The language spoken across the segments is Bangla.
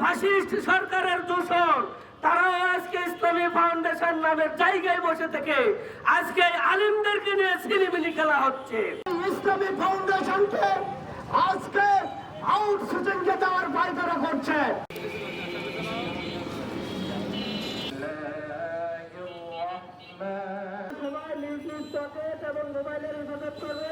ফাসিস্ট সরকারের দূষণ তারাও আজকে ইসলামী ফাউন্ডেশন নামের জায়গায় বসে থেকে আজকে আলিমদেরকে নিয়ে সিনেমিনি খেলা হচ্ছে। ইসলামী ফাউন্ডেশনকে আজকে আউটসোর্সিং কে দেওয়ার পায়তারা করছে। মোবাইল ইউটিউব সকেট এবং মোবাইলের হেফাজত করবে।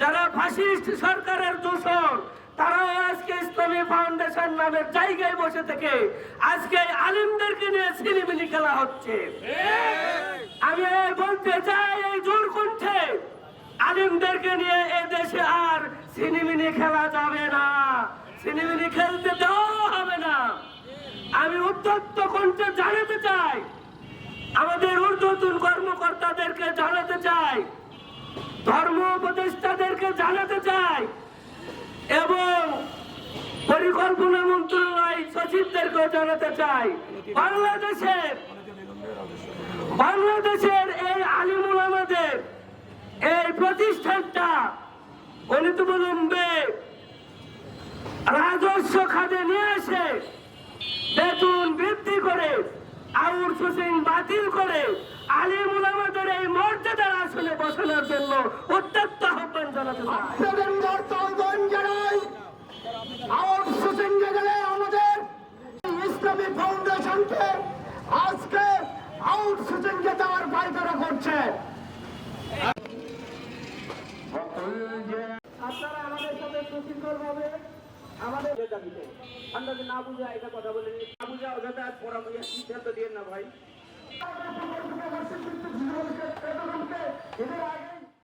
যারা ফাসিস্ট সরকারের দূষণ তারাও আজকে ইসলামী ফাউন্ডেশন নামের জায়গায় বসে থেকে আজকে আলিমদেরকে নিয়ে সিনেমিনি খেলা হচ্ছে। আমি বলতে চাই, এই জোর করছে আলিমদেরকে নিয়ে এ দেশে আর সিনেমিনি খেলা যাবে না। সিনেমিনি খেলতে দেওয়া হবে না। আমি উত্তপ্ত কণ্ঠে জানাতে চাই, আমাদের ঊর্ধ্বতন কর্মকর্তাদেরকে জানাতে উপদেষ্টাদেরকে জানাতে চাই এবং পরিকল্পনা মন্ত্রণালয় সচিবদেরকেও জানাতে চাই। বাংলাদেশের বাংলাদেশের এই আলিমুল আমাদের এই প্রতিষ্ঠানটা অনিতবিলম্বে রাজস্ব খাতে নিয়ে এসে বেতন বৃদ্ধি করে, আউর আউটসোর্সিং বাতিল করে আলিমুল আমাদের এই মর্যাদার আসনে বসানোর জন্য অত্যন্ত চাই আপনাদের উদার্ত আহ্বান জানাই আউটসোর্সিং গেলে আমাদের ইসলামী ফাউন্ডেশনকে আজকে আউটসোর্সিং কে দেওয়ার পায়তারা করছে। আপনারা আমাদের সাথে সুশৃঙ্খল ভাবে আমাদের দাবিতে যে না বুঝা এটা কথা বলে না বুঝা অযথা বুঝা সিদ্ধান্ত দিয়ে না ভাই। এদের